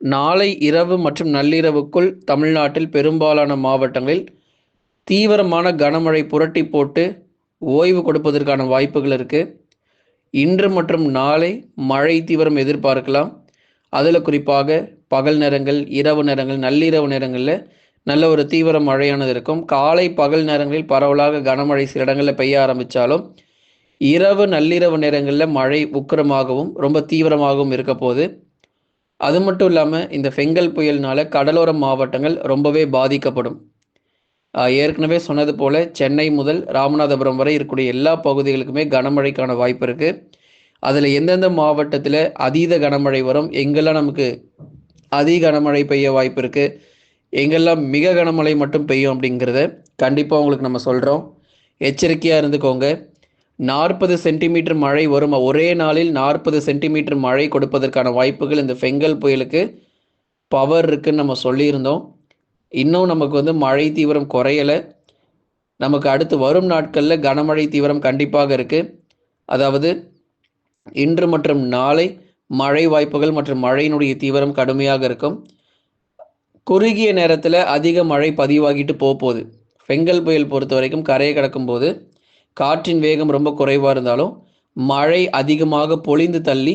நாளை இரவு மற்றும் நள்ளிரவுக்குள் தமிழ்நாட்டில் பெரும்பாலான மாவட்டங்களில் தீவிரமான கனமழை புரட்டி போட்டு ஓய்வு கொடுப்பதற்கான வாய்ப்புகள் இருக்குது இன்று மற்றும் நாளை மழை தீவிரம் எதிர்பார்க்கலாம். அதில் குறிப்பாக பகல் நேரங்கள் இரவு நேரங்கள் நள்ளிரவு நேரங்களில் நல்ல ஒரு தீவிர மழையானது இருக்கும். காலை பகல் நேரங்களில் பரவலாக கனமழை சில இடங்களில் பெய்ய ஆரம்பித்தாலும் இரவு நள்ளிரவு நேரங்களில் மழை உக்கிரமாகவும் ரொம்ப தீவிரமாகவும் இருக்க போகுது. அது மட்டும் இல்லாமல் இந்த ஃபெங்கல் புயல்னால கடலோர மாவட்டங்கள் ரொம்பவே பாதிக்கப்படும். ஏற்கனவே சொன்னது போல சென்னை முதல் ராமநாதபுரம் வரை இருக்கக்கூடிய எல்லா பகுதிகளுக்குமே கனமழைக்கான வாய்ப்பு இருக்கு. அதில் எந்தெந்த மாவட்டத்தில் அதீத கனமழை வரும் எங்கெல்லாம் நமக்கு அதி கனமழை பெய்ய வாய்ப்பு இருக்கு எங்கெல்லாம் மிக கனமழை மட்டும் பெய்யும் அப்படிங்கிறத கண்டிப்பாக உங்களுக்கு நம்ம சொல்கிறோம் எச்சரிக்கையாக இருந்துக்கோங்க. நாற்பது சென்டிமீட்டர் மழை வரும். ஒரே நாளில் நாற்பது சென்டிமீட்டர் மழை கொடுப்பதற்கான வாய்ப்புகள் இந்த ஃபெங்கல் புயலுக்கு பவர் இருக்குன்னு நம்ம சொல்லியிருந்தோம். இன்னும் நமக்கு வந்து மழை தீவிரம் குறையலை. நமக்கு அடுத்து வரும் நாட்களில் கனமழை தீவிரம் கண்டிப்பாக இருக்குது அதாவது இன்று மற்றும் நாளை மழை வாய்ப்புகள் மற்றும் மழையினுடைய தீவிரம் கடுமையாக இருக்கும். குறுகிய நேரத்தில் அதிக மழை பதிவாகிட்டு போகுது. ஃபெங்கல் புயல் பொறுத்த வரைக்கும் கரையை கடக்கும் போது காற்றின் வேகம் ரொம்ப குறைவாக இருந்தாலும் மழை அதிகமாக பொழிந்து தள்ளி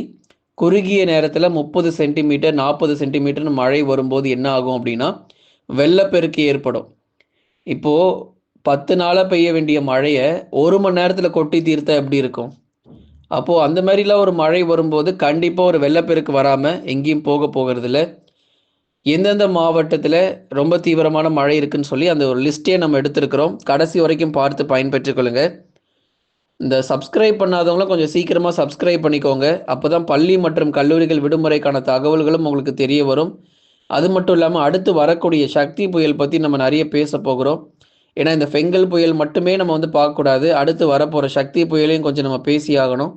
குறுகிய நேரத்தில் முப்பது சென்டிமீட்டர் நாற்பது சென்டிமீட்டர்னு மழை வரும்போது என்ன ஆகும் அப்படின்னா வெள்ளப்பெருக்கு ஏற்படும். இப்போது பத்து நாளாக பெய்ய வேண்டிய மழையை ஒரு மணி நேரத்தில் கொட்டி தீர்த்தா எப்படி இருக்கும்? அப்போது அந்த மாதிரிலாம் ஒரு மழை வரும்போது கண்டிப்பாக ஒரு வெள்ளப்பெருக்கு வராமல் எங்கேயும் போக போகிறதில்ல. எந்தெந்த மாவட்டத்தில் ரொம்ப தீவிரமான மழை இருக்குன்னு சொல்லி அந்த ஒரு லிஸ்ட்டே நம்ம எடுத்திருக்கிறோம். கடைசி வரைக்கும் பார்த்து பயன்பெற்றுக்கொள்ளுங்க இந்த சப்ஸ்கிரைப் பண்ணாதவங்களும் கொஞ்சம் சீக்கிரமாக சப்ஸ்கிரைப் பண்ணிக்கோங்க. அப்போ தான் பள்ளி மற்றும் கல்லூரிகள் விடுமுறைக்கான தகவல்களும் உங்களுக்கு தெரிய வரும். அது மட்டும் இல்லாமல் அடுத்து வரக்கூடிய சக்தி புயல் பற்றி நம்ம நிறைய பேச போகிறோம். ஏன்னா இந்த ஃபெங்கல் புயல் மட்டுமே நம்ம வந்து பார்க்கக்கூடாது. அடுத்து வரப்போகிற சக்தி புயலையும் கொஞ்சம் நம்ம பேசி ஆகணும்.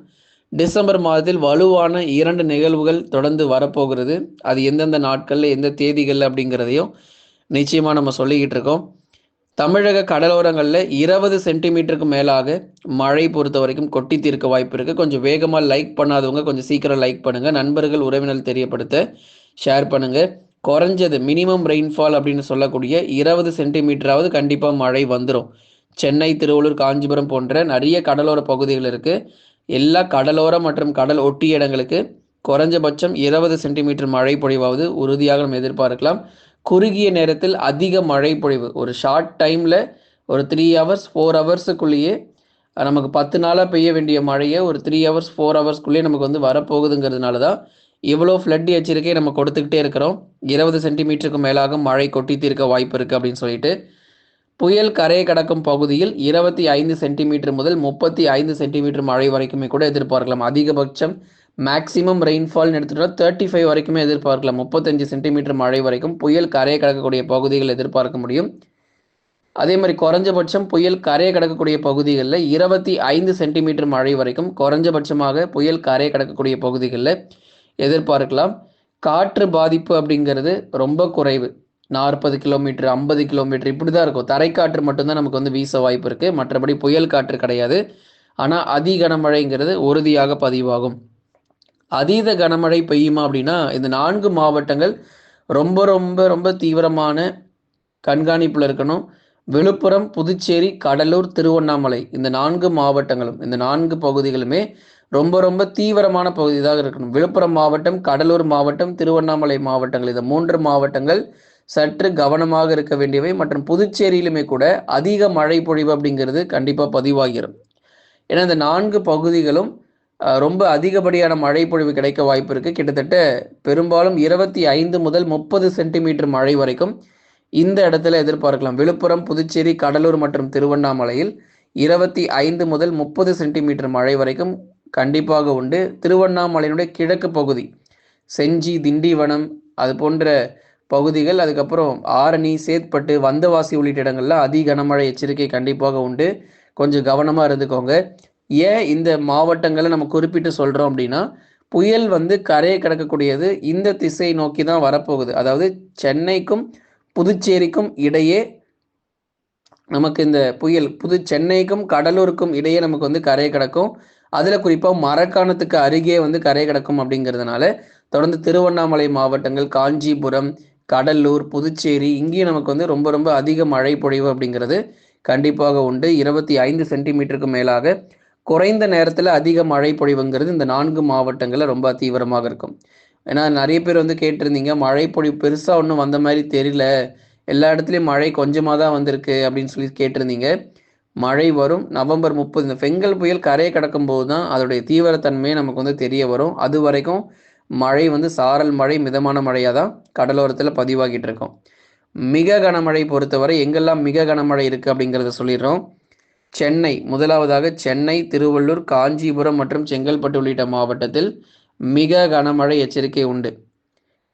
டிசம்பர் மாதத்தில் வலுவான இரண்டு நிகழ்வுகள் தொடர்ந்து வரப்போகிறது. அது எந்தெந்த நாட்களில் எந்த தேதிகளில் அப்படிங்கிறதையும் நிச்சயமாக நம்ம சொல்லிக்கிட்டு இருக்கோம். தமிழக கடலோரங்களில் இருபது சென்டிமீட்டருக்கு மேலாக மழை பொறுத்த வரைக்கும் கொட்டி தீர்க்க வாய்ப்பு இருக்குது கொஞ்சம் வேகமாக லைக் பண்ணாதவங்க கொஞ்சம் சீக்கிரம் லைக் பண்ணுங்கள் நண்பர்கள் உறவினர் தெரியப்படுத்த ஷேர் பண்ணுங்கள் குறைஞ்சது மினிமம் ரெயின்ஃபால் அப்படின்னு சொல்லக்கூடிய இருபது சென்டிமீட்டராவது கண்டிப்பாக மழை வந்துடும் சென்னை திருவள்ளூர் காஞ்சிபுரம் போன்ற நிறைய கடலோர பகுதிகள் இருக்குது எல்லா கடலோர மற்றும் கடல் ஒட்டிய இடங்களுக்கு குறைஞ்சபட்சம் இருபது சென்டிமீட்டர் மழை பொழிவாவது உறுதியாக நம்ம எதிர்பார்க்கலாம். குறுகிய நேரத்தில் அதிக மழை பொழிவு. ஒரு ஷார்ட் டைமில் ஒரு த்ரீ ஹவர்ஸ் ஃபோர் ஹவர்ஸுக்குள்ளேயே நமக்கு பத்து நாளாக பெய்ய வேண்டிய மழையை ஒரு த்ரீ ஹவர்ஸ் ஃபோர் ஹவர்ஸ்க்குள்ளேயே நமக்கு வந்து வரப்போகுதுங்கிறதுனால தான் இவ்வளோ ஃப்ளட் எச்சரிக்கை நம்ம கொடுத்துக்கிட்டே இருக்கிறோம். இருபது சென்டிமீட்டருக்கு மேலாக மழை கொட்டி தீர்க்க வாய்ப்பு இருக்குது அப்படின்னு சொல்லிட்டு புயல் கரையை கடக்கும் பகுதியில் இருபத்தி ஐந்து சென்டிமீட்டர் முதல் முப்பத்தி ஐந்து சென்டிமீட்டர் மழை வரைக்குமே கூட எதிர்பார்க்கலாம். அதிகபட்சம் மேக்ஸிமம் ரெயின்ஃபால்னு எடுத்துட்டா தேர்ட்டி ஃபைவ் வரைக்குமே எதிர்பார்க்கலாம். முப்பத்தஞ்சு சென்டிமீட்டர் மழை வரைக்கும் புயல் கரையை கடக்கக்கூடிய பகுதிகள் எதிர்பார்க்க முடியும். அதே மாதிரி குறைஞ்சபட்சம் புயல் கரையை கடக்கக்கூடிய பகுதிகளில் இருபத்தி ஐந்து சென்டிமீட்டர் மழை வரைக்கும் குறைஞ்சபட்சமாக புயல் கரையை கடக்கக்கூடிய பகுதிகளில் எதிர்பார்க்கலாம். காற்று பாதிப்பு அப்படிங்கிறது ரொம்ப குறைவு. நாற்பது கிலோமீட்டர் ஐம்பது கிலோமீட்டர் இப்படி தான் இருக்கும். தரைக்காற்று மட்டும்தான் நமக்கு வந்து வீச வாய்ப்பு இருக்குது மற்றபடி புயல் காற்று கிடையாது. ஆனால் அதி கனமழைங்கிறது உறுதியாக பதிவாகும். அதீத கனமழை பெய்யுமா அப்படின்னா இந்த நான்கு மாவட்டங்கள் ரொம்ப ரொம்ப ரொம்ப தீவிரமான கண்காணிப்பில் இருக்கணும். விழுப்புரம் புதுச்சேரி கடலூர் திருவண்ணாமலை இந்த நான்கு மாவட்டங்களும் இந்த நான்கு பகுதிகளுமே ரொம்ப ரொம்ப தீவிரமான பகுதியாக இருக்கணும். விழுப்புரம் மாவட்டம் கடலூர் மாவட்டம் திருவண்ணாமலை மாவட்டங்கள் இந்த மூன்று மாவட்டங்கள் சற்று கவனமாக இருக்க வேண்டியவை. மற்றும் புதுச்சேரியிலுமே கூட அதிக மழை பொழிவு அப்படிங்கிறது கண்டிப்பாக பதிவாகிடும் ஏன்னா இந்த நான்கு பகுதிகளும் ரொம்ப அதிகப்படியான மழைப்பொழிவு கிடைக்க வாய்ப்பு இருக்குது கிட்டத்தட்ட பெரும்பாலும் இருபத்தி ஐந்து முதல் முப்பது சென்டிமீட்டர் மழை வரைக்கும் இந்த இடத்துல எதிர்பார்க்கலாம். விழுப்புரம் புதுச்சேரி கடலூர் மற்றும் திருவண்ணாமலையில் இருபத்தி ஐந்து முதல் முப்பது சென்டிமீட்டர் மழை வரைக்கும் கண்டிப்பாக உண்டு. திருவண்ணாமலையினுடைய கிழக்கு பகுதி செஞ்சி திண்டிவனம் அது போன்ற பகுதிகள் அதுக்கப்புறம் ஆரணி சேத்பட்டு வந்தவாசி உள்ளிட்ட இடங்கள்ல அதி கனமழை எச்சரிக்கை கண்டிப்பாக உண்டு. கொஞ்சம் கவனமாக இருந்துக்கோங்க. ஏன் இந்த மாவட்டங்களை நம்ம குறிப்பிட்டு சொல்கிறோம் அப்படின்னா புயல் வந்து கரையை கடக்கக்கூடியது இந்த திசை நோக்கி தான் வரப்போகுது. அதாவது சென்னைக்கும் புதுச்சேரிக்கும் இடையே நமக்கு இந்த புயல் புது சென்னைக்கும் கடலூருக்கும் இடையே நமக்கு வந்து கரையை கிடக்கும். அதில் குறிப்பாக மரக்காணத்துக்கு அருகே வந்து கரை கிடக்கும் அப்படிங்கிறதுனால தொடர்ந்து திருவண்ணாமலை மாவட்டங்கள் காஞ்சிபுரம் கடலூர் புதுச்சேரி இங்கேயும் நமக்கு வந்து ரொம்ப ரொம்ப அதிக மழை பொழிவு அப்படிங்கிறது கண்டிப்பாக உண்டு. இருபத்தி ஐந்து சென்டிமீட்டருக்கு மேலாக குறைந்த நேரத்தில் அதிக மழை பொழிவுங்கிறது இந்த நான்கு மாவட்டங்களில் ரொம்ப தீவிரமாக இருக்கும். ஏன்னா நிறைய பேர் வந்து கேட்டிருந்தீங்க மழை பொழிவு பெருசாக ஒன்றும் வந்த மாதிரி தெரியல. எல்லா இடத்துலையும் மழை கொஞ்சமாக தான் வந்திருக்கு அப்படின்னு சொல்லி கேட்டிருந்தீங்க. மழை வரும் நவம்பர் முப்பது இந்த பெங்கல் புயல் கரையை கடக்கும் போது தான் அதோடைய தீவிரத்தன்மையை நமக்கு வந்து தெரிய வரும். அது வரைக்கும் மழை வந்து சாரல் மழை மிதமான மழையாக தான் கடலோரத்தில் பதிவாகிட்டு இருக்கும். மிக கனமழை பொறுத்தவரை எங்கெல்லாம் மிக கனமழை இருக்குது அப்படிங்கிறத சொல்லிடுறோம். சென்னை முதலாவதாக சென்னை திருவள்ளூர் காஞ்சிபுரம் மற்றும் செங்கல்பட்டு உள்ளிட்ட மாவட்டத்தில் மிக கனமழை எச்சரிக்கை உண்டு.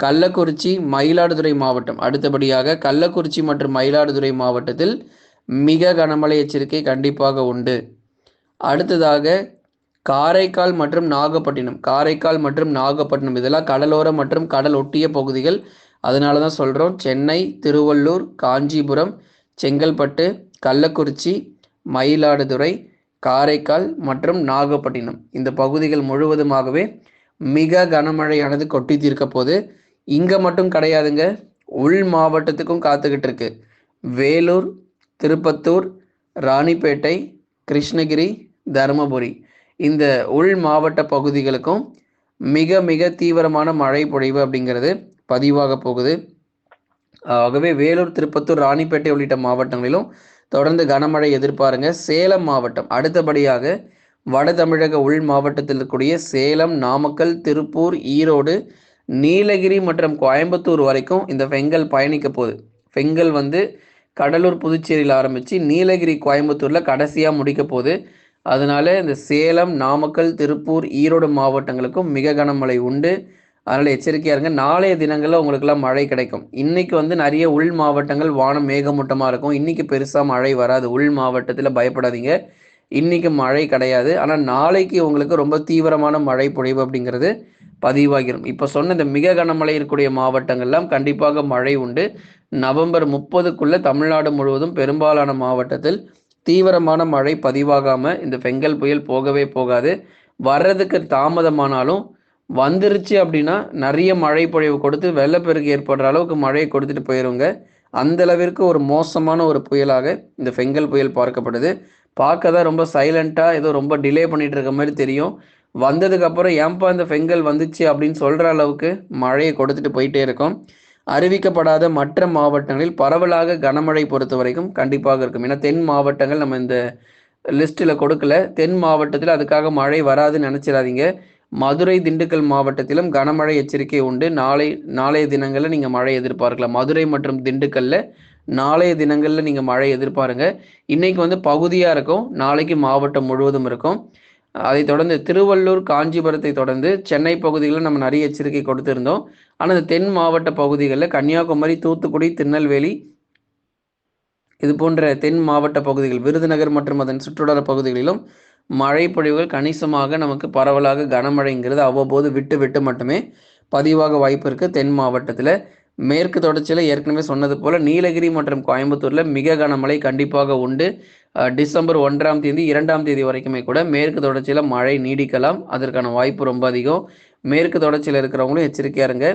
கள்ளக்குறிச்சி மயிலாடுதுறை மாவட்டம். அடுத்தபடியாக கள்ளக்குறிச்சி மற்றும் மயிலாடுதுறை மாவட்டத்தில் மிக கனமழை எச்சரிக்கை கண்டிப்பாக உண்டு. அடுத்ததாக காரைக்கால் மற்றும் நாகப்பட்டினம். காரைக்கால் மற்றும் நாகப்பட்டினம். இதெல்லாம் கடலோரம் மற்றும் கடல் ஒட்டிய பகுதிகள். அதனால தான் சொல்கிறோம் சென்னை திருவள்ளூர் காஞ்சிபுரம் செங்கல்பட்டு கள்ளக்குறிச்சி மயிலாடுதுறை காரைக்கால் மற்றும் நாகப்பட்டினம். இந்த பகுதிகள் முழுவதுமாகவே மிக கனமழையானது கொட்டி தீர்க்க போது இங்கே மட்டும் கிடையாதுங்க. உள் மாவட்டத்துக்கும் காத்துக்கிட்டு இருக்கு. வேலூர் திருப்பத்தூர் ராணிப்பேட்டை கிருஷ்ணகிரி தருமபுரி. இந்த உள் மாவட்ட பகுதிகளுக்கும் மிக மிக தீவிரமான மழை பொழிவு அப்படிங்கிறது பதிவாக போகுது. ஆகவே வேலூர் திருப்பத்தூர் ராணிப்பேட்டை உள்ளிட்ட மாவட்டங்களிலும் தொடர்ந்து கனமழை எதிர்பாருங்க. சேலம் மாவட்டம். அடுத்தபடியாக வட தமிழக உள் மாவட்டத்தில் இருக்கக்கூடிய சேலம் நாமக்கல் திருப்பூர் ஈரோடு நீலகிரி மற்றும் கோயம்புத்தூர் வரைக்கும் இந்த வெங்கல் பயணிக்க போகுது. வெங்கல் வந்து கடலூர் புதுச்சேரியில் ஆரம்பித்து நீலகிரி கோயம்புத்தூரில் கடைசியாக முடிக்க போகுது. அதனால இந்த சேலம் நாமக்கல் திருப்பூர் ஈரோடு மாவட்டங்களுக்கும் மிக கனமழை உண்டு. அதனால் எச்சரிக்கையாக இருங்க. நாளைய தினங்களில் உங்களுக்கெல்லாம் மழை கிடைக்கும். இன்றைக்கி வந்து நிறைய உள் மாவட்டங்கள் வானம் மேகமூட்டமாக இருக்கும். இன்னைக்கு பெருசாக மழை வராது. உள் மாவட்டத்தில் பயப்படாதீங்க. இன்னைக்கு மழை கிடையாது. ஆனால் நாளைக்கு உங்களுக்கு ரொம்ப தீவிரமான மழை பொழிவு அப்படிங்கிறது பதிவாகிடும் இப்போ சொன்ன இந்த மிக கனமழை இருக்கக்கூடிய மாவட்டங்கள்லாம் கண்டிப்பாக மழை உண்டு. நவம்பர் முப்பதுக்குள்ளே தமிழ்நாடு முழுவதும் பெரும்பாலான மாவட்டத்தில் தீவிரமான மழை பதிவாகாமல் இந்த பெங்கல் புயல் போகவே போகாது. வர்றதுக்கு தாமதமானாலும் வந்துருச்சு அப்படின்னா நிறைய மழை பொழிவு கொடுத்து வெள்ளப்பெருக்கு ஏற்படுற அளவுக்கு மழையை கொடுத்துட்டு போயிருங்க. அந்த அளவிற்கு ஒரு மோசமான ஒரு புயலாக இந்த ஃபெங்கல் புயல் பார்க்கப்படுது. பார்க்க தான் ரொம்ப சைலண்ட்டாக ஏதோ ரொம்ப டிலே பண்ணிட்டு இருக்க மாதிரி தெரியும். வந்ததுக்கப்புறம் ஏன்பா இந்த பெங்கல் வந்துச்சு அப்படின்னு சொல்கிற அளவுக்கு மழையை கொடுத்துட்டு போயிட்டே இருக்கும். அறிவிக்கப்படாத மற்ற மாவட்டங்களில் பரவலாக கனமழை பொறுத்த வரைக்கும் கண்டிப்பாக இருக்கும். ஏன்னா தென் மாவட்டங்கள் நம்ம இந்த லிஸ்ட்டில் கொடுக்கல. தென் மாவட்டத்தில் அதுக்காக மழை வராதுன்னு நினச்சிடாதீங்க. மதுரை திண்டுக்கல் மாவட்டத்திலும் கனமழை எச்சரிக்கை உண்டு. நாளை நாளைய தினங்களில் நீங்கள் மழை எதிர்பார்க்கலாம். மதுரை மற்றும் திண்டுக்கல்ல நாளைய தினங்களில் நீங்கள் மழை எதிர்பாருங்க. இன்னைக்கு வந்து பகுதியாக இருக்கும். நாளைக்கு மாவட்டம் முழுவதும் இருக்கும். அதைத் தொடர்ந்து திருவள்ளூர் காஞ்சிபுரத்தை தொடர்ந்து சென்னை பகுதிகளில் நம்ம நிறைய எச்சரிக்கை கொடுத்துருந்தோம். ஆனால் இந்த தென் மாவட்ட பகுதிகளில் கன்னியாகுமரி தூத்துக்குடி திருநெல்வேலி இது போன்ற தென் மாவட்ட பகுதிகள் விருதுநகர் மற்றும் அதன் சுற்றுவட்டார பகுதிகளிலும் மழைப்பொழிவுகள் கணிசமாக நமக்கு பரவலாக கனமழைங்கிறது அவ்வப்போது விட்டு விட்டு மட்டுமே பதிவாக வாய்ப்பு இருக்குது தென் மாவட்டத்தில் மேற்கு தொடர்ச்சியில் ஏற்கனவே சொன்னது போல் நீலகிரி மற்றும் கோயம்புத்தூரில் மிக கனமழை கண்டிப்பாக உண்டு. டிசம்பர் ஒன்றாம் தேதி இரண்டாம் தேதி வரைக்குமே கூட மேற்கு தொடர்ச்சியில் மழை நீடிக்கலாம். அதற்கான வாய்ப்பு ரொம்ப அதிகம். மேற்கு தொடர்ச்சியில் இருக்கிறவங்களும் எச்சரிக்கையாக இருங்க.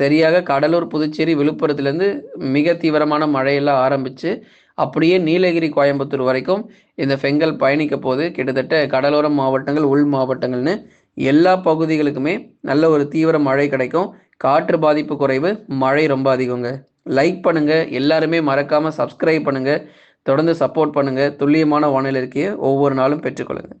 சரியாக கடலூர் புதுச்சேரி விழுப்புரத்துலேருந்து மிக தீவிரமான மழையெல்லாம் ஆரம்பித்து அப்படியே நீலகிரி கோயம்புத்தூர் வரைக்கும் இந்த பெங்கல் பயணிக்க போது கிட்டத்தட்ட கடலோர மாவட்டங்கள் உள் மாவட்டங்கள்னு எல்லா பகுதிகளுக்குமே நல்ல ஒரு தீவிர மழை கிடைக்கும். காற்று பாதிப்பு குறைவு மழை ரொம்ப அதிகங்க. லைக் பண்ணுங்க எல்லாருமே மறக்காம சப்ஸ்கிரைப் பண்ணுங்க. தொடர்ந்து சப்போர்ட் பண்ணுங்க. துல்லியமான வானிலை இருக்கையை ஒவ்வொரு நாளும் பெற்றுக்கொள்ளுங்க.